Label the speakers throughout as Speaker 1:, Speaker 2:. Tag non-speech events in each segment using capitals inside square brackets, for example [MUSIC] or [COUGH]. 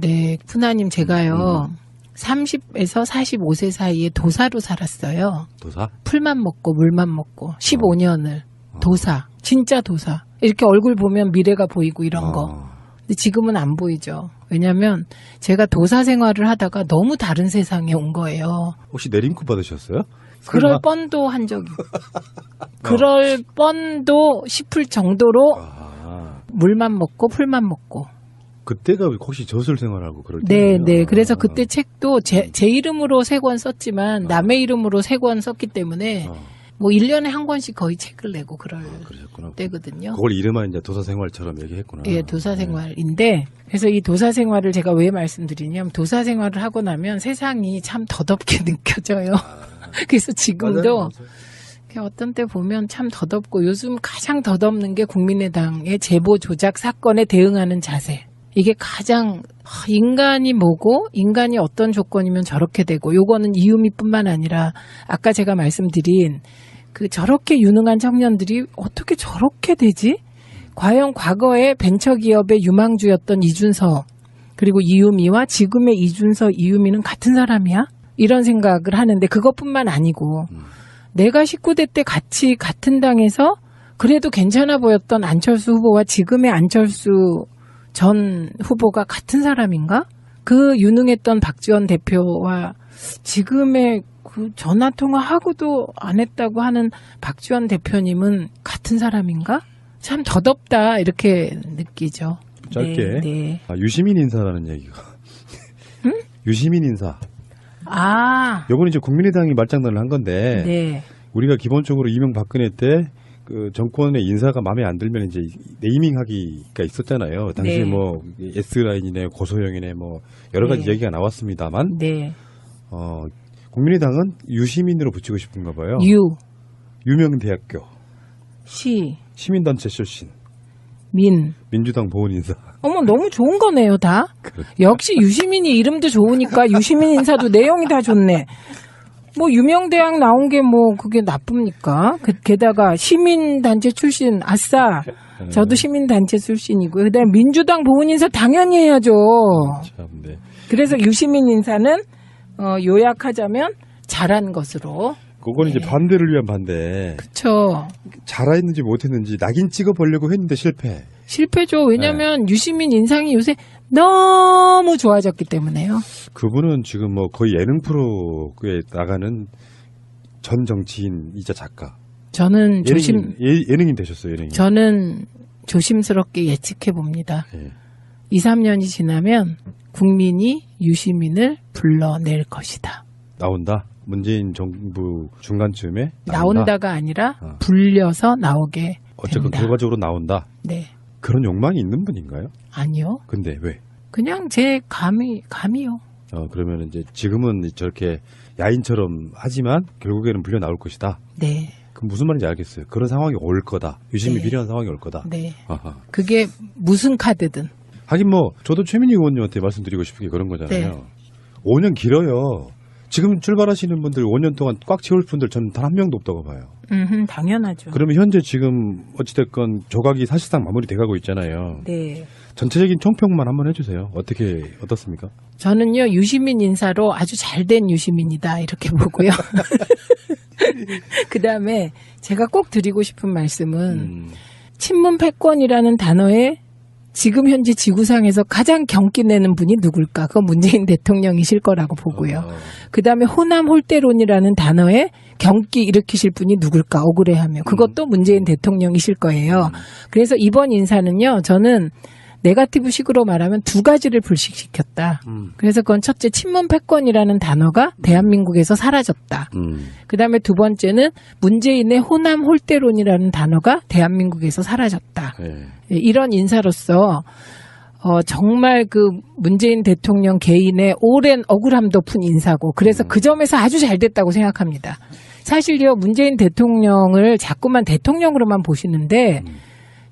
Speaker 1: 네, 푸나님 제가요.
Speaker 2: 음.
Speaker 1: 30에서 45세 사이에 도사로 살았어요.
Speaker 2: 도사?
Speaker 1: 풀만 먹고 물만 먹고 15년을
Speaker 2: 어.
Speaker 1: 도사. 진짜 도사. 이렇게 얼굴 보면 미래가 보이고 이런 거.
Speaker 2: 어.
Speaker 1: 근데 지금은 안 보이죠. 왜냐면 제가 도사 생활을 하다가 너무 다른 세상에 온 거예요.
Speaker 2: 혹시 내림크 받으셨어요?
Speaker 1: 그럴
Speaker 2: 설마?
Speaker 1: 뻔도 한 적이. [LAUGHS] 그럴 뻔도 싶을 정도로
Speaker 2: 아,
Speaker 1: 물만 먹고 풀만 먹고.
Speaker 2: 그때가 혹시 저술 생활하고 그럴 때?
Speaker 1: 네, 네. 그래서 그때 책도 제, 제 이름으로 세 권 썼지만 남의 이름으로 세 권 썼기 때문에
Speaker 2: 어,
Speaker 1: 뭐 1년에 한 권씩 거의 책을 내고 그럴
Speaker 2: 그러셨구나.
Speaker 1: 때거든요.
Speaker 2: 그걸 이름만 이제 도사 생활처럼 얘기했구나.
Speaker 1: 예, 도사 생활인데 그래서 이 도사 생활을 제가 왜 말씀드리냐면 도사 생활을 하고 나면 세상이 참 더덥게 [LAUGHS] 느껴져요. [LAUGHS] 그래서 지금도
Speaker 2: 아. 맞아요.
Speaker 1: 이렇게 어떤 때 보면 참 더덥고 요즘 가장 더덥는 게 국민의당의 제보 조작 사건에 대응하는 자세. 이게 가장 하, 인간이 뭐고 인간이 어떤 조건이면 저렇게 되고 요거는 이유미뿐만 아니라 아까 제가 말씀드린 그 저렇게 유능한 청년들이 어떻게 저렇게 되지? 과연 과거에 벤처기업의 유망주였던 이준석 그리고 이유미와 지금의 이준석 이유미는 같은 사람이야? 이런 생각을 하는데 그것뿐만 아니고
Speaker 2: 음.
Speaker 1: 내가 19대 때 같이 같은 당에서 그래도 괜찮아 보였던 안철수 후보와 지금의 안철수 전 후보가 같은 사람인가? 그 유능했던 박지원 대표와 지금의 그 전화 통화하고도 안 했다고 하는 박지원 대표님은 같은 사람인가? 참 더덥다 이렇게 느끼죠.
Speaker 2: 짧게.
Speaker 1: 네, 네.
Speaker 2: 아, 유시민 인사라는 얘기가. 유시민 인사.
Speaker 1: 아,
Speaker 2: 요건 이제 국민의당이 말장난을 한 건데
Speaker 1: 네.
Speaker 2: 우리가 기본적으로 이명박근혜 때 그 정권의 인사가 마음에 안 들면 이제 네이밍 하기가 있었잖아요. 당시
Speaker 1: 네.
Speaker 2: 뭐 S 라인이네 고소영이네 뭐 여러 가지
Speaker 1: 네.
Speaker 2: 얘기가 나왔습니다만
Speaker 1: 네.
Speaker 2: 어, 국민의당은 유시민으로 붙이고 싶은가 봐요.
Speaker 1: 유,
Speaker 2: 유명 대학교
Speaker 1: 시,
Speaker 2: 시민단체 출신
Speaker 1: 민.
Speaker 2: 민주당 보훈 인사.
Speaker 1: 어머 너무 좋은 거네요 다. [LAUGHS] 역시 유시민이 이름도 좋으니까 유시민 인사도 내용이 다 좋네. 뭐 유명 대학 나온 게 뭐 그게 나쁩니까? 그, 게다가 시민단체 출신 아싸. 저도 시민단체 출신이고요. 그다음에 민주당 보훈 인사 당연히 해야죠.
Speaker 2: 참, 네.
Speaker 1: 그래서 유시민 인사는 어, 요약하자면 잘한 것으로.
Speaker 2: 그건 이제
Speaker 1: 네.
Speaker 2: 반대를 위한 반대.
Speaker 1: 그쵸.
Speaker 2: 잘했는지 못했는지 낙인 찍어 보려고 했는데 실패.
Speaker 1: 실패죠. 왜냐면 유시민 인상이 요새 너무 좋아졌기 때문에요.
Speaker 2: 그분은 지금 뭐 거의 예능 프로에 나가는 전 정치인이자 작가.
Speaker 1: 저는 조심,
Speaker 2: 예능인, 예, 예능인 되셨어요, 예능인.
Speaker 1: 저는 조심스럽게 예측해 봅니다.
Speaker 2: 예.
Speaker 1: 2, 3년이 지나면 국민이 유시민을 불러낼 것이다.
Speaker 2: 나온다. 문재인 정부 중간쯤에
Speaker 1: 나온다. 가 아니라
Speaker 2: 어.
Speaker 1: 불려서 나오게
Speaker 2: 어쨌건
Speaker 1: 된다.
Speaker 2: 결과적으로 나온다.
Speaker 1: 네.
Speaker 2: 그런 욕망이 있는 분인가요?
Speaker 1: 아니요.
Speaker 2: 근데 왜?
Speaker 1: 그냥 제 감이, 감이요.
Speaker 2: 어, 그러면 이제 지금은 저렇게 야인처럼 하지만 결국에는 불려 나올 것이다.
Speaker 1: 네.
Speaker 2: 그 무슨 말인지 알겠어요. 그런 상황이 올 거다. 유심히
Speaker 1: 네.
Speaker 2: 필요한 상황이 올 거다.
Speaker 1: 네.
Speaker 2: 아하.
Speaker 1: 그게 무슨 카드든.
Speaker 2: 하긴 뭐 저도 최민희 의원님한테 말씀드리고 싶은 게 그런 거잖아요.
Speaker 1: 네.
Speaker 2: 5년 길어요. 지금 출발하시는 분들 5년 동안 꽉 채울 분들 저는 단 한 명도 없다고 봐요.
Speaker 1: 음, 당연하죠.
Speaker 2: 그러면 현재 지금 어찌됐건 조각이 사실상 마무리돼가고 있잖아요.
Speaker 1: 네.
Speaker 2: 전체적인 총평만 한번 해주세요. 어떻게 어떻습니까?
Speaker 1: 저는요, 유시민 인사로 아주 잘 된 유시민이다, 이렇게 보고요. [LAUGHS] 그 다음에 제가 꼭 드리고 싶은 말씀은
Speaker 2: 음,
Speaker 1: 친문 패권이라는 단어에 지금 현재 지구상에서 가장 경기 내는 분이 누굴까? 그건 문재인 [LAUGHS] 대통령이실 거라고 보고요.
Speaker 2: 어,
Speaker 1: 그 다음에 호남 홀대론이라는 단어에 경기 일으키실 분이 누굴까? 억울해하며. 그것도 문재인 대통령이실 거예요. 그래서 이번 인사는요, 저는 네가티브 식으로 말하면 두 가지를 불식시켰다.
Speaker 2: 음,
Speaker 1: 그래서 그건 첫째, 친문 패권이라는 단어가 대한민국에서 사라졌다.
Speaker 2: 음,
Speaker 1: 그 다음에 두 번째는 문재인의 호남 홀대론이라는 단어가 대한민국에서 사라졌다.
Speaker 2: 예.
Speaker 1: 예, 이런 인사로서 어, 정말 그 문재인 대통령 개인의 오랜 억울함 덮은 인사고 그래서 그 점에서 아주 잘 됐다고 생각합니다. 사실요 문재인 대통령을 자꾸만 대통령으로만 보시는데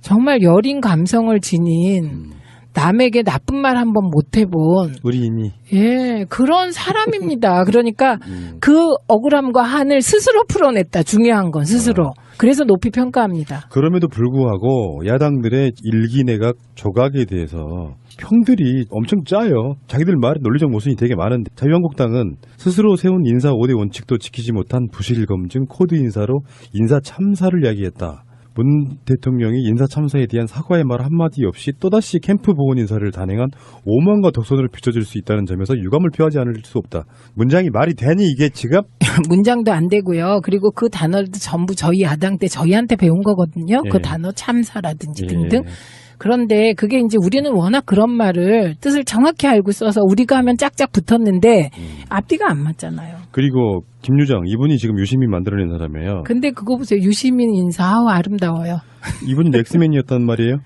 Speaker 1: 정말 여린 감성을 지닌
Speaker 2: 음.
Speaker 1: 남에게 나쁜 말 한 번 못 해본
Speaker 2: 우리인이
Speaker 1: 예 그런 사람입니다. 그러니까 [LAUGHS]
Speaker 2: 음.
Speaker 1: 그 억울함과 한을 스스로 풀어냈다. 중요한 건 스스로. 그래서 높이 평가합니다.
Speaker 2: 그럼에도 불구하고 야당들의 일기 내각 조각에 대해서 평들이 엄청 짜요. 자기들 말에 논리적 모순이 되게 많은데 자유한국당은 스스로 세운 인사 5대 원칙도 지키지 못한 부실 검증 코드 인사로 인사 참사를 야기했다. 문 대통령이 인사 참사에 대한 사과의 말 한마디 없이 또다시 캠프 보훈 인사를 단행한 오만과 독선을 비춰줄 수 있다는 점에서 유감을 표하지 않을 수 없다. 문장이 말이 되니 이게 지금 [LAUGHS]
Speaker 1: 문장도 안 되고요. 그리고 그 단어도 전부 저희 야당 때 저희한테 배운 거거든요.
Speaker 2: 예.
Speaker 1: 그 단어 참사라든지
Speaker 2: 예.
Speaker 1: 등등. 그런데 그게 이제 우리는 워낙 그런 말을 뜻을 정확히 알고 써서 우리가 하면 짝짝 붙었는데
Speaker 2: 음.
Speaker 1: 앞뒤가 안 맞잖아요.
Speaker 2: 그리고 김유정 이분이 지금 유시민 만들어낸 사람이에요.
Speaker 1: 근데 그거 보세요. 유시민 인사 아우 아름다워요. [LAUGHS]
Speaker 2: 이분이 넥스맨이었단 말이에요.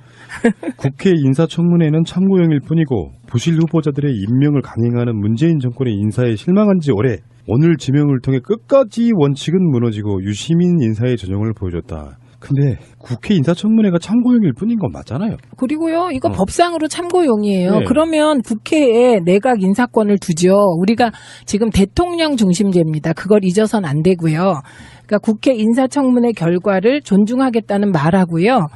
Speaker 2: 국회 인사청문회는 참고용일 뿐이고 부실 후보자들의 임명을 강행하는 문재인 정권의 인사에 실망한 지 오래 오늘 지명을 통해 끝까지 원칙은 무너지고 유시민 인사의 전형을 보여줬다. 근데 국회 인사청문회가 참고용일 뿐인 건 맞잖아요.
Speaker 1: 그리고요, 이거
Speaker 2: 어.
Speaker 1: 법상으로 참고용이에요.
Speaker 2: 네.
Speaker 1: 그러면 국회에 내각 인사권을 두죠. 우리가 지금 대통령 중심제입니다. 그걸 잊어선 안 되고요. 그러니까 국회 인사청문회 결과를 존중하겠다는 말하고요.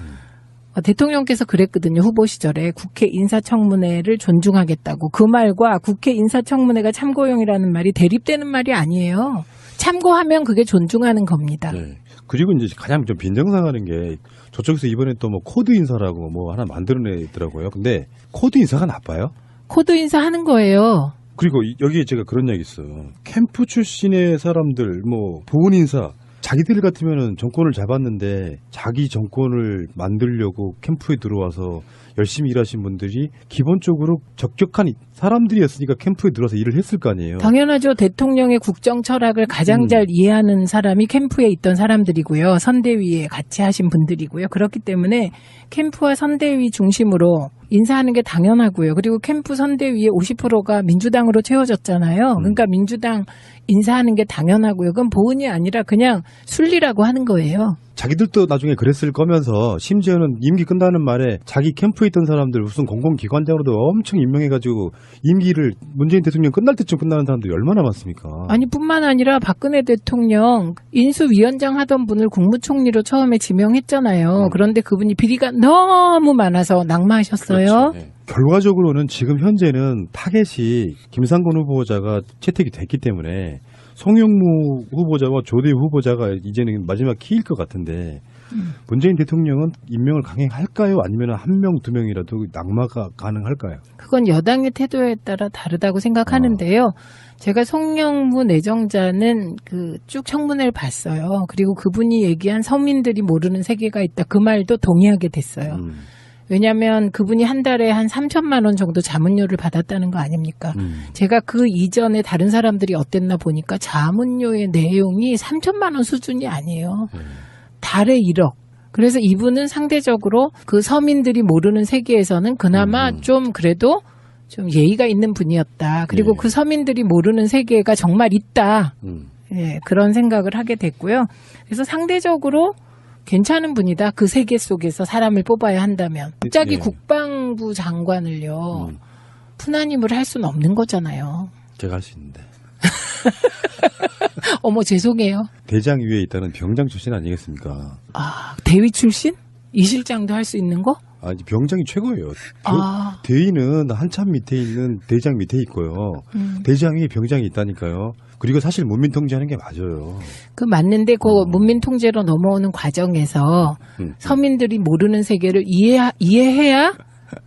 Speaker 1: 어, 대통령께서 그랬거든요. 후보 시절에 국회 인사청문회를 존중하겠다고. 그 말과 국회 인사청문회가 참고용이라는 말이 대립되는 말이 아니에요. 참고하면 그게 존중하는 겁니다.
Speaker 2: 네. 그리고 이제 가장 좀 빈정상하는 게 저쪽에서 이번에 또 뭐 코드 인사라고 뭐 하나 만들어내더라고요. 근데 코드 인사가 나빠요?
Speaker 1: 코드 인사 하는 거예요.
Speaker 2: 그리고 이- 여기에 제가 그런 얘기 있어. 캠프 출신의 사람들, 뭐, 보훈 인사, 자기들 같으면은 정권을 잡았는데 자기 정권을 만들려고 캠프에 들어와서 열심히 일하신 분들이 기본적으로 적격한 이- 사람들이었으니까 캠프에 들어와서 일을 했을 거 아니에요.
Speaker 1: 당연하죠. 대통령의 국정 철학을 가장
Speaker 2: 음.
Speaker 1: 잘 이해하는 사람이 캠프에 있던 사람들이고요. 선대위에 같이 하신 분들이고요. 그렇기 때문에 캠프와 선대위 중심으로 인사하는 게 당연하고요. 그리고 캠프 선대위의 50%가 민주당으로 채워졌잖아요. 그러니까 민주당 인사하는 게 당연하고요. 그건 보은이 아니라 그냥 순리라고 하는 거예요.
Speaker 2: 자기들도 나중에 그랬을 거면서 심지어는 임기 끝나는 말에 자기 캠프에 있던 사람들 무슨 공공기관장으로도 엄청 임명해가지고 임기를 문재인 대통령 끝날 때쯤 끝나는 사람들이 얼마나 많습니까?
Speaker 1: 아니 뿐만 아니라 박근혜 대통령 인수위원장 하던 분을 국무총리로 처음에 지명했잖아요.
Speaker 2: 음.
Speaker 1: 그런데 그분이 비리가 너무 많아서 낙마하셨어요.
Speaker 2: 그렇죠. 네. 결과적으로는 지금 현재는 타겟이 김상곤 후보자가 채택이 됐기 때문에 송영무 후보자와 조대우 후보자가 이제는 마지막 키일 것 같은데
Speaker 1: 음.
Speaker 2: 문재인 대통령은 임명을 강행할까요? 아니면 한 명, 두 명이라도 낙마가 가능할까요?
Speaker 1: 그건 여당의 태도에 따라 다르다고 생각하는데요. 제가 송영무 내정자는 그 쭉 청문회를 봤어요. 그리고 그분이 얘기한 서민들이 모르는 세계가 있다. 그 말도 동의하게 됐어요.
Speaker 2: 음,
Speaker 1: 왜냐하면 그분이 한 달에 한 3천만 원 정도 자문료를 받았다는 거 아닙니까?
Speaker 2: 음.
Speaker 1: 제가 그 이전에 다른 사람들이 어땠나 보니까 자문료의 내용이 3천만 원 수준이 아니에요.
Speaker 2: 네.
Speaker 1: 달에 1억. 그래서 이분은 상대적으로 그 서민들이 모르는 세계에서는 그나마
Speaker 2: 음.
Speaker 1: 좀 그래도 좀 예의가 있는 분이었다. 그리고
Speaker 2: 예.
Speaker 1: 그 서민들이 모르는 세계가 정말 있다.
Speaker 2: 음.
Speaker 1: 예, 그런 생각을 하게 됐고요. 그래서 상대적으로 괜찮은 분이다. 그 세계 속에서 사람을 뽑아야 한다면. 갑자기
Speaker 2: 예.
Speaker 1: 국방부 장관을요.
Speaker 2: 음.
Speaker 1: 푸나님을 할 수는 없는 거잖아요.
Speaker 2: 제가 할 수 있는데 [LAUGHS]
Speaker 1: 어머 죄송해요.
Speaker 2: 대장 위에 있다는 병장 출신 아니겠습니까?
Speaker 1: 아 대위 출신? 이 실장도 할 수 있는 거?
Speaker 2: 아니 병장이 최고예요. 대-
Speaker 1: 아,
Speaker 2: 대위는 한참 밑에 있는 대장 밑에 있고요.
Speaker 1: 음.
Speaker 2: 대장 위에 병장이 있다니까요. 그리고 사실 문민 통제하는 게 맞아요.
Speaker 1: 그 맞는데 그
Speaker 2: 어.
Speaker 1: 문민 통제로 넘어오는 과정에서
Speaker 2: 음.
Speaker 1: 서민들이 모르는 세계를 이해 이해해야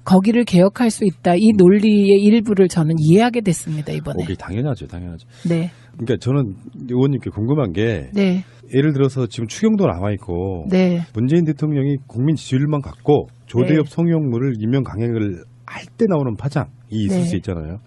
Speaker 1: 거기를 개혁할 수 있다. 이 논리의 일부를 저는 이해하게 됐습니다 이번에.
Speaker 2: 오케이 당연하죠, 당연하죠.
Speaker 1: 네,
Speaker 2: 그러니까 저는 의원님께 궁금한 게
Speaker 1: 네,
Speaker 2: 예를 들어서 지금 추경도 남아 있고
Speaker 1: 네,
Speaker 2: 문재인 대통령이 국민 지지율만 갖고 조대엽
Speaker 1: 네.
Speaker 2: 성용무를 임명 강행을 할 때 나오는 파장이 있을
Speaker 1: 네.
Speaker 2: 수 있잖아요.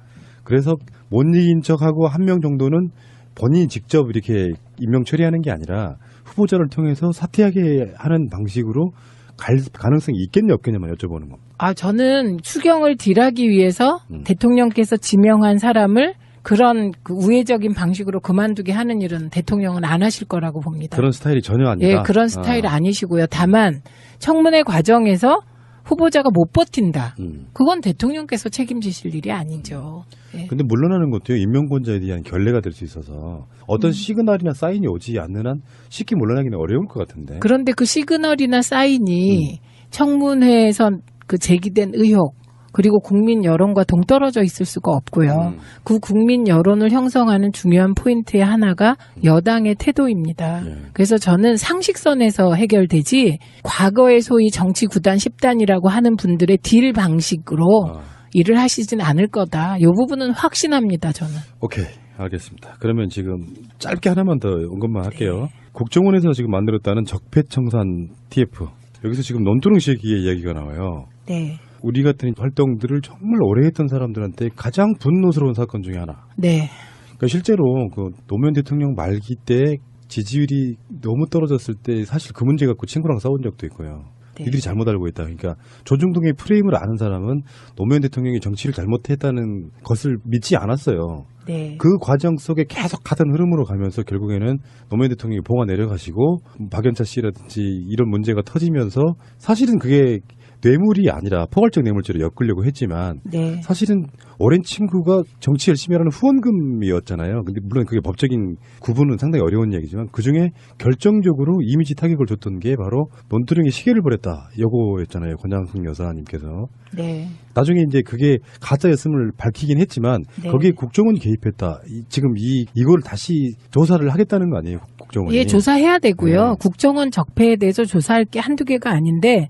Speaker 2: 그래서 못 이긴 척하고 한 명 정도는 본인이 직접 이렇게 임명 처리하는 게 아니라 후보자를 통해서 사퇴하게 하는 방식으로 갈 가능성이 있겠냐 없겠냐만 여쭤보는 겁니다.
Speaker 1: 아 저는 추경을 딜하기 위해서
Speaker 2: 음.
Speaker 1: 대통령께서 지명한 사람을 그런 그 우회적인 방식으로 그만두게 하는 일은 대통령은 안 하실 거라고 봅니다.
Speaker 2: 그런 스타일이 전혀 아니다.
Speaker 1: 예, 그런 스타일 아니시고요. 다만 청문회 과정에서 후보자가 못 버틴다.
Speaker 2: 음.
Speaker 1: 그건 대통령께서 책임지실 일이 아니죠. 예.
Speaker 2: 근데 물러나는 것도요 임명권자에 대한 결례가 될 수 있어서 어떤
Speaker 1: 음.
Speaker 2: 시그널이나 사인이 오지 않는 한 쉽게 물러나기는 어려울 것 같은데.
Speaker 1: 그런데 그 시그널이나
Speaker 2: 음.
Speaker 1: 사인이 청문회에서 그 제기된 의혹 그리고 국민 여론과 동떨어져 있을 수가 없고요.
Speaker 2: 음.
Speaker 1: 그 국민 여론을 형성하는 중요한 포인트의 하나가 여당의 태도입니다.
Speaker 2: 예.
Speaker 1: 그래서 저는 상식선에서 해결되지 과거의 소위 정치 구단 10단이라고 하는 분들의 딜 방식으로
Speaker 2: 아,
Speaker 1: 일을 하시진 않을 거다. 이 부분은 확신합니다. 저는.
Speaker 2: 오케이 알겠습니다. 그러면 지금 짧게 하나만 더 언급만 할게요. 국정원에서 지금 만들었다는 적폐청산 TF 여기서 지금 논두렁 시기의 이야기가 나와요.
Speaker 1: 네.
Speaker 2: 우리 같은 활동들을 정말 오래 했던 사람들한테 가장 분노스러운 사건 중에 하나.
Speaker 1: 네.
Speaker 2: 그러니까 실제로 그 노무현 대통령 말기 때 지지율이 너무 떨어졌을 때 사실 그 문제 갖고 친구랑 싸운 적도 있고요.
Speaker 1: 네.
Speaker 2: 이들이 잘못 알고 있다. 그러니까 조중동의 프레임을 아는 사람은 노무현 대통령이 정치를 잘못했다는 것을 믿지 않았어요.
Speaker 1: 네.
Speaker 2: 그 과정 속에 계속 가던 흐름으로 가면서 결국에는 노무현 대통령이 봉화 내려가시고 박연차 씨라든지 이런 문제가 터지면서 사실은 그게 뇌물이 아니라 포괄적 뇌물죄로 엮으려고 했지만
Speaker 1: 네.
Speaker 2: 사실은 오랜 친구가 정치 열심히 하는 후원금이었잖아요. 근데 물론 그게 법적인 구분은 상당히 어려운 얘기지만 그 중에 결정적으로 이미지 타격을 줬던 게 바로 논두렁이 시계를 버렸다. 요거였잖아요. 권장숙 여사님께서.
Speaker 1: 네.
Speaker 2: 나중에 이제 그게 가짜였음을 밝히긴 했지만
Speaker 1: 네.
Speaker 2: 거기에 국정원이 개입했다. 이- 지금 이 이걸 다시 조사를 하겠다는 거 아니에요? 국정원이.
Speaker 1: 예, 조사해야 되고요.
Speaker 2: 네.
Speaker 1: 국정원 적폐에 대해서 조사할 게 한두 개가 아닌데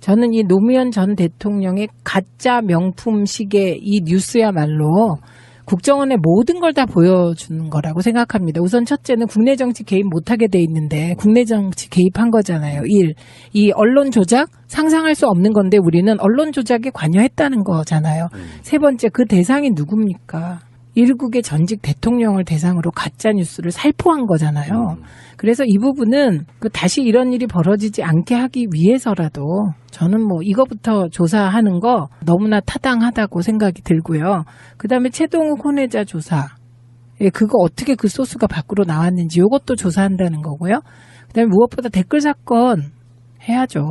Speaker 1: 저는 이 노무현 전 대통령의 가짜 명품 시계 이 뉴스야말로 국정원의 모든 걸 다 보여주는 거라고 생각합니다. 우선 첫째는 국내 정치 개입 못하게 돼 있는데 국내 정치 개입한 거잖아요. 일, 이 언론 조작 상상할 수 없는 건데 우리는 언론 조작에 관여했다는 거잖아요.
Speaker 2: 음.
Speaker 1: 세 번째 그 대상이 누굽니까? 일국의 전직 대통령을 대상으로 가짜 뉴스를 살포한 거잖아요.
Speaker 2: 음.
Speaker 1: 그래서 이 부분은 그 다시 이런 일이 벌어지지 않게 하기 위해서라도 저는 뭐 이거부터 조사하는 거 너무나 타당하다고 생각이 들고요. 그다음에 최동욱 혼외자 조사. 예, 그거 어떻게 그 소스가 밖으로 나왔는지 이것도 조사한다는 거고요. 그다음에 무엇보다 댓글 사건 해야죠.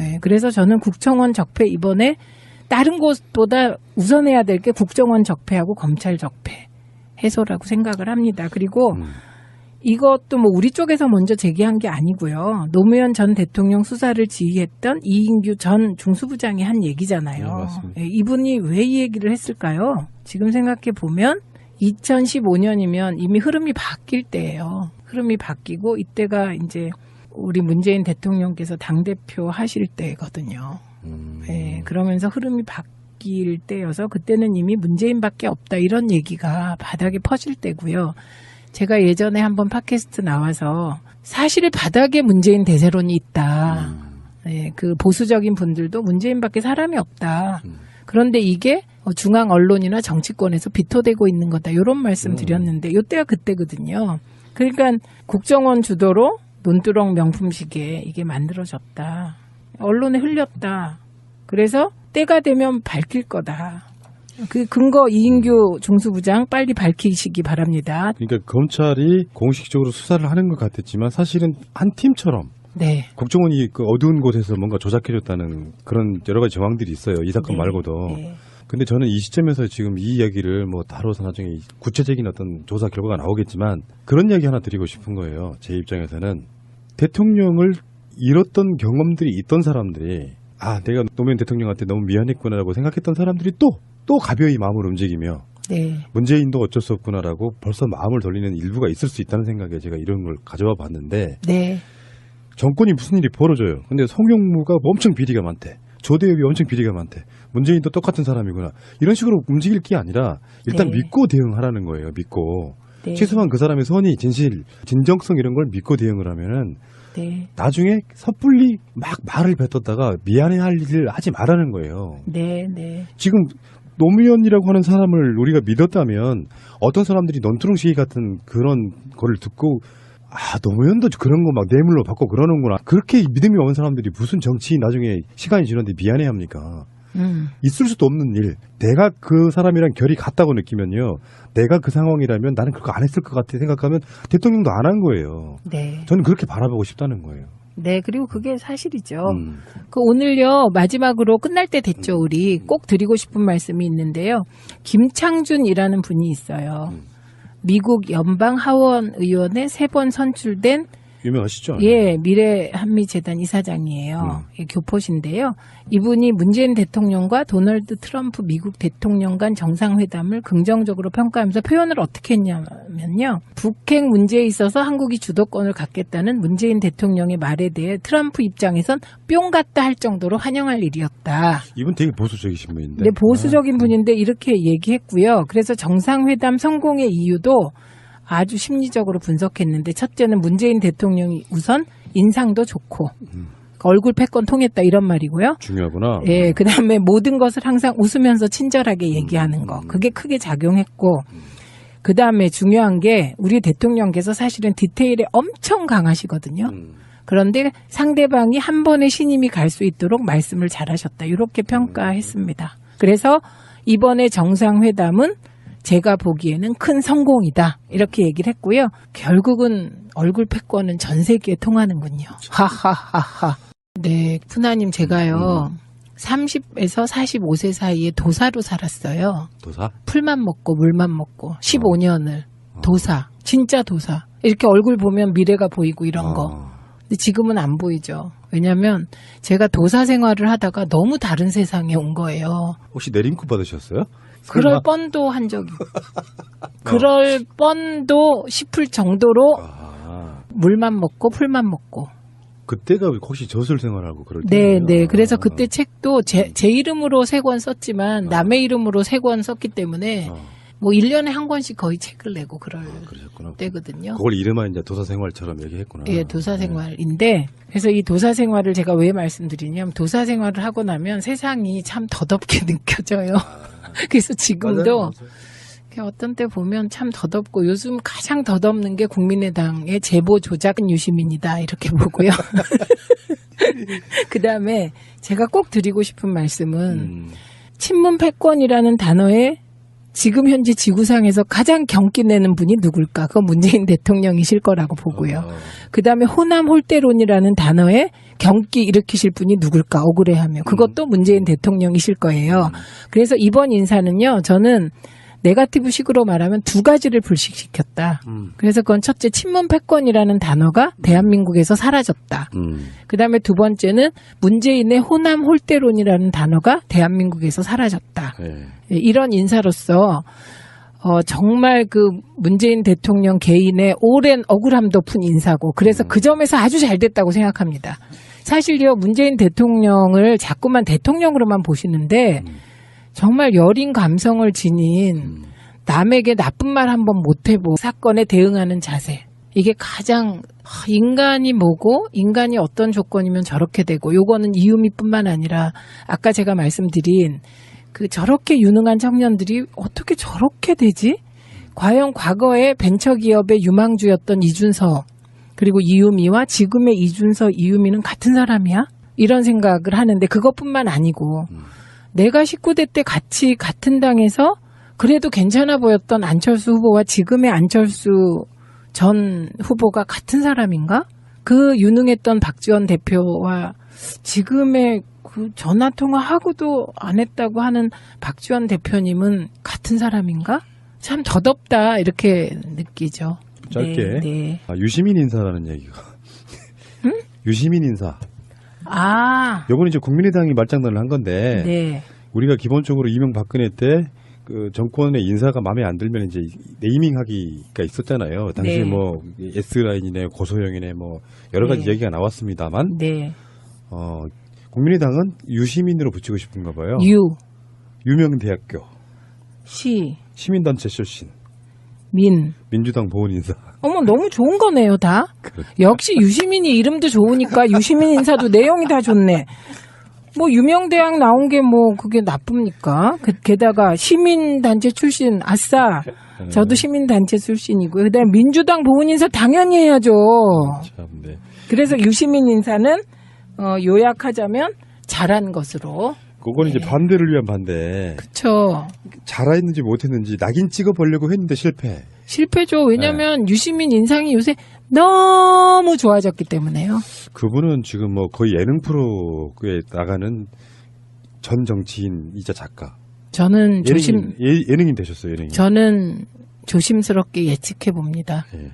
Speaker 1: 예, 그래서 저는 국정원 적폐 이번에 다른 곳보다 우선해야 될 게 국정원 적폐하고 검찰 적폐 해소라고 생각을 합니다. 그리고
Speaker 2: 음.
Speaker 1: 이것도 뭐 우리 쪽에서 먼저 제기한 게 아니고요. 노무현 전 대통령 수사를 지휘했던 이인규 전 중수부장이 한 얘기잖아요.
Speaker 2: 네.
Speaker 1: 예, 이분이 왜 이 얘기를 했을까요? 지금 생각해 보면 2015년이면 이미 흐름이 바뀔 때예요. 흐름이 바뀌고 이때가 이제 우리 문재인 대통령께서 당 대표 하실 때거든요.
Speaker 2: 음.
Speaker 1: 예, 그러면서 흐름이 바뀔 때여서 그때는 이미 문재인밖에 없다 이런 얘기가 바닥에 퍼질 때고요. 제가 예전에 한번 팟캐스트 나와서 사실 바닥에 문재인 대세론이 있다.
Speaker 2: 음.
Speaker 1: 예, 그 보수적인 분들도 문재인밖에 사람이 없다.
Speaker 2: 음.
Speaker 1: 그런데 이게 어, 중앙 언론이나 정치권에서 비토되고 있는 거다. 이런 말씀
Speaker 2: 음.
Speaker 1: 드렸는데 이때가 그때거든요. 그러니까 국정원 주도로 논두렁 명품 시계 이게 만들어졌다. 언론에 흘렸다. 그래서 때가 되면 밝힐 거다. 그 근거 이인규 중수부장 빨리 밝히시기 바랍니다.
Speaker 2: 그러니까 검찰이 공식적으로 수사를 하는 것 같았지만 사실은 한 팀처럼
Speaker 1: 네.
Speaker 2: 국정원이 그 어두운 곳에서 뭔가 조작해줬다는 그런 여러 가지 정황들이 있어요. 이 사건
Speaker 1: 네.
Speaker 2: 말고도.
Speaker 1: 네.
Speaker 2: 근데 저는 이 시점에서 지금 이 이야기를 뭐 다뤄서 나중에 구체적인 어떤 조사 결과가 나오겠지만 그런 이야기 하나 드리고 싶은 거예요. 제 입장에서는 대통령을 잃었던 경험들이 있던 사람들이 아 내가 노무현 대통령한테 너무 미안했구나라고 생각했던 사람들이 또또 가벼이 마음을 움직이며
Speaker 1: 네.
Speaker 2: 문재인도 어쩔 수 없구나라고 벌써 마음을 돌리는 일부가 있을 수 있다는 생각에 제가 이런 걸 가져와 봤는데
Speaker 1: 네.
Speaker 2: 정권이 무슨 일이 벌어져요. 근데 송영무가 엄청 비리가 많대. 조대엽이 엄청 비리가 많대. 문재인도 똑같은 사람이구나. 이런 식으로 움직일 게 아니라 일단
Speaker 1: 네.
Speaker 2: 믿고 대응하라는 거예요. 믿고.
Speaker 1: 네.
Speaker 2: 최소한 그 사람의 선의, 진실, 진정성 이런 걸 믿고 대응을 하면은
Speaker 1: 네.
Speaker 2: 나중에 섣불리 막 말을 뱉었다가 미안해할 일을 하지 말라는 거예요.
Speaker 1: 네. 네.
Speaker 2: 지금 노무현이라고 하는 사람을 우리가 믿었다면 어떤 사람들이 넌투렁시기 같은 그런 거를 듣고 아 노무현도 그런 거 막 뇌물로 받고 그러는구나 그렇게 믿음이 없는 사람들이 무슨 정치인 나중에 시간이 지났는데 미안해 합니까
Speaker 1: 음.
Speaker 2: 있을 수도 없는 일 내가 그 사람이랑 결이 같다고 느끼면요 내가 그 상황이라면 나는 그거 안 했을 것 같아 생각하면 대통령도 안 한 거예요
Speaker 1: 네.
Speaker 2: 저는 그렇게 바라보고 싶다는 거예요
Speaker 1: 네, 그리고 그게 사실이죠.
Speaker 2: 음.
Speaker 1: 그 오늘요 마지막으로 끝날 때 됐죠 우리 꼭 드리고 싶은 말씀이 있는데요 김창준이라는 분이 있어요
Speaker 2: 음.
Speaker 1: 미국 연방 하원 의원에 세 번 선출된
Speaker 2: 유명하시죠?
Speaker 1: 예 미래 한미 재단 이사장이에요
Speaker 2: 음.
Speaker 1: 예, 교포신데요 이분이 문재인 대통령과 도널드 트럼프 미국 대통령 간 정상회담을 긍정적으로 평가하면서 표현을 어떻게 했냐면요 북핵 문제에 있어서 한국이 주도권을 갖겠다는 문재인 대통령의 말에 대해 트럼프 입장에선 뿅 같다 할 정도로 환영할 일이었다.
Speaker 2: 이분 되게 보수적이신 분인데.
Speaker 1: 근데 보수적인 분인데 이렇게 얘기했고요. 그래서 정상회담 성공의 이유도 아주 심리적으로 분석했는데 첫째는 문재인 대통령이 우선 인상도 좋고 얼굴 패권 통했다 이런 말이고요.
Speaker 2: 아, 중요하구나.
Speaker 1: 예, 그 다음에 모든 것을 항상 웃으면서 친절하게 얘기하는 거. 그게 크게 작용했고, 그 다음에 중요한 게 우리 대통령께서 사실은 디테일에 엄청 강하시거든요.
Speaker 2: 음.
Speaker 1: 그런데 상대방이 한 번에 신임이 갈 수 있도록 말씀을 잘하셨다. 이렇게 평가했습니다. 그래서 이번에 정상회담은 제가 보기에는 큰 성공이다. 이렇게 얘기를 했고요. 결국은 얼굴 패권은 전 세계에 통하는군요. 하하하하. 네, 푸나님 제가요. 30에서 45세 사이에 도사로 살았어요.
Speaker 2: 도사?
Speaker 1: 풀만 먹고 물만 먹고 15년을 도사, 진짜 도사. 이렇게 얼굴 보면 미래가 보이고 이런 거.
Speaker 2: 어.
Speaker 1: 근데 지금은 안 보이죠. 왜냐면 제가 도사 생활을 하다가 너무 다른 세상에 온 거예요.
Speaker 2: 혹시 내림크 받으셨어요?
Speaker 1: 그럴
Speaker 2: 설마?
Speaker 1: 뻔도 한 적이. [LAUGHS] 그럴 뻔도 싶을 정도로
Speaker 2: 아,
Speaker 1: 물만 먹고 풀만 먹고.
Speaker 2: 그때가 혹시 저술 생활하고 그럴 때?
Speaker 1: 네, 네. 그래서 그때 책도 제, 제 이름으로 세 권 썼지만 남의 이름으로 세 권 썼기 때문에
Speaker 2: 어,
Speaker 1: 뭐 1년에 한 권씩 거의 책을 내고 그럴
Speaker 2: 그러셨구나.
Speaker 1: 때거든요.
Speaker 2: 그걸 이름만 이제 도사 생활처럼 얘기했구나.
Speaker 1: 예, 도사 생활인데 그래서 이 도사 생활을 제가 왜 말씀드리냐면 도사 생활을 하고 나면 세상이 참 더덥게 [LAUGHS] 느껴져요. [LAUGHS] 그래서 지금도
Speaker 2: 맞아요, 맞아요.
Speaker 1: 어떤 때 보면 참 더덥고 요즘 가장 더덥는 게 국민의당의 제보 조작 유시민이다 이렇게 보고요. [LAUGHS] 그 다음에 제가 꼭 드리고 싶은 말씀은
Speaker 2: 음,
Speaker 1: 친문 패권이라는 단어에 지금 현재 지구상에서 가장 경기 내는 분이 누굴까? 그건 문재인 [LAUGHS] 대통령이실 거라고 보고요.
Speaker 2: 어,
Speaker 1: 그 다음에 호남 홀대론이라는 단어에 경기 일으키실 분이 누굴까? 억울해하면. 그것도 문재인 대통령이실 거예요. 그래서 이번 인사는요, 저는 네가티브 식으로 말하면 두 가지를 불식시켰다.
Speaker 2: 음,
Speaker 1: 그래서 그건 첫째, 친문 패권이라는 단어가 대한민국에서 사라졌다.
Speaker 2: 음,
Speaker 1: 그 다음에 두 번째는 문재인의 호남 홀대론이라는 단어가 대한민국에서 사라졌다.
Speaker 2: 예.
Speaker 1: 예, 이런 인사로서 어, 정말 그 문재인 대통령 개인의 오랜 억울함도 푼 인사고 그래서 그 점에서 아주 잘 됐다고 생각합니다. 사실요 문재인 대통령을 자꾸만 대통령으로만 보시는데 정말 여린 감성을 지닌
Speaker 2: 음,
Speaker 1: 남에게 나쁜 말 한 번 못 해보 사건에 대응하는 자세. 이게 가장 하, 인간이 뭐고 인간이 어떤 조건이면 저렇게 되고 요거는 이유미뿐만 아니라 아까 제가 말씀드린 그 저렇게 유능한 청년들이 어떻게 저렇게 되지? 과연 과거에 벤처기업의 유망주였던 이준석 그리고 이유미와 지금의 이준석 이유미는 같은 사람이야? 이런 생각을 하는데 그것뿐만 아니고 내가 19대 때 같이 같은 당에서 그래도 괜찮아 보였던 안철수 후보와 지금의 안철수 전 후보가 같은 사람인가? 그 유능했던 박지원 대표와 지금의 그 전화 통화하고도 안 했다고 하는 박지원 대표님은 같은 사람인가? 참 더덥다 이렇게 느끼죠.
Speaker 2: 짧게.
Speaker 1: 네, 네.
Speaker 2: 아, 유시민 인사라는 얘기가. 유시민 인사.
Speaker 1: 아,
Speaker 2: 요번에 이제 국민의당이 말장난을 한 건데
Speaker 1: 네,
Speaker 2: 우리가 기본적으로 이명박근혜 때 그 정권의 인사가 마음에 안 들면 이제 네이밍 하기가 있었잖아요. 당시
Speaker 1: 네.
Speaker 2: 뭐 S 라인이네 고소영이네 뭐 여러 가지
Speaker 1: 네.
Speaker 2: 얘기가 나왔습니다만
Speaker 1: 네.
Speaker 2: 어, 국민의당은 유시민으로 붙이고 싶은가 봐요.
Speaker 1: 유,
Speaker 2: 유명대학교
Speaker 1: 시,
Speaker 2: 시민단체 출신
Speaker 1: 민.
Speaker 2: 민주당 보훈 인사.
Speaker 1: 어머 너무 좋은 거네요 다. 역시 유시민이 이름도 좋으니까 유시민 인사도 내용이 다 좋네. 뭐 유명 대학 나온 게 뭐 그게 나쁩니까? 그, 게다가 시민 단체 출신 아싸. 저도 시민 단체 출신이고요. 그다음에 민주당 보훈 인사 당연히 해야죠.
Speaker 2: 참, 네.
Speaker 1: 그래서 유시민 인사는 어, 요약하자면 잘한 것으로.
Speaker 2: 그건 이제
Speaker 1: 네.
Speaker 2: 반대를 위한 반대.
Speaker 1: 그쵸.
Speaker 2: 잘했는지 못했는지 낙인 찍어 보려고 했는데 실패.
Speaker 1: 실패죠. 왜냐면
Speaker 2: 네.
Speaker 1: 유시민 인상이 요새 너무 좋아졌기 때문에요.
Speaker 2: 그분은 지금 뭐 거의 예능 프로에 나가는 전 정치인이자 작가.
Speaker 1: 저는 조심,
Speaker 2: 예능인, 예, 예능인 되셨어요, 예능인.
Speaker 1: 저는 조심스럽게 예측해 봅니다.
Speaker 2: 예.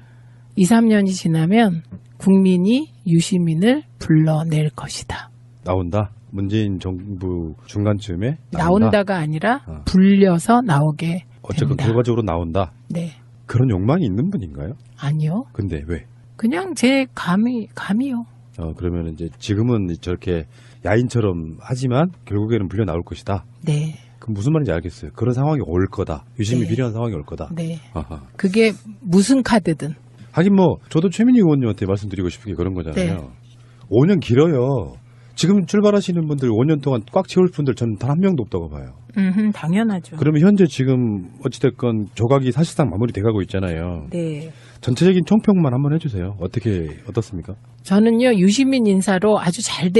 Speaker 1: 2, 3년이 지나면 국민이 유시민을 불러낼 것이다.
Speaker 2: 나온다. 문재인 정부 중간쯤에 나온다.
Speaker 1: 나온다 가 아니라
Speaker 2: 어.
Speaker 1: 불려서 나오게
Speaker 2: 어쨌건
Speaker 1: 된다.
Speaker 2: 결과적으로 나온다.
Speaker 1: 네.
Speaker 2: 그런 욕망이 있는 분인가요?
Speaker 1: 아니요.
Speaker 2: 근데 왜?
Speaker 1: 그냥 제 감이, 감이요.
Speaker 2: 어, 그러면 이제 지금은 저렇게 야인처럼 하지만 결국에는 불려 나올 것이다.
Speaker 1: 네.
Speaker 2: 그럼 무슨 말인지 알겠어요. 그런 상황이 올 거다. 유심히
Speaker 1: 네.
Speaker 2: 필요한 상황이 올 거다.
Speaker 1: 네.
Speaker 2: 아하.
Speaker 1: 그게 무슨 카드든.
Speaker 2: 하긴 뭐 저도 최민희 의원님한테 말씀드리고 싶은 게 그런 거잖아요.
Speaker 1: 네.
Speaker 2: 5년 길어요. 지금 출발하시는 분들 5년 동안 꽉 채울 분들 저는 단 한 명도 없다고 봐요.
Speaker 1: 음, 당연하죠.
Speaker 2: 그러면 현재 지금 어찌됐건 조각이 사실상 마무리돼가고 있잖아요.
Speaker 1: 네.
Speaker 2: 전체적인 총평만 한번 해주세요. 어떻게 어떻습니까?
Speaker 1: 저는요, 유시민 인사로 아주 잘된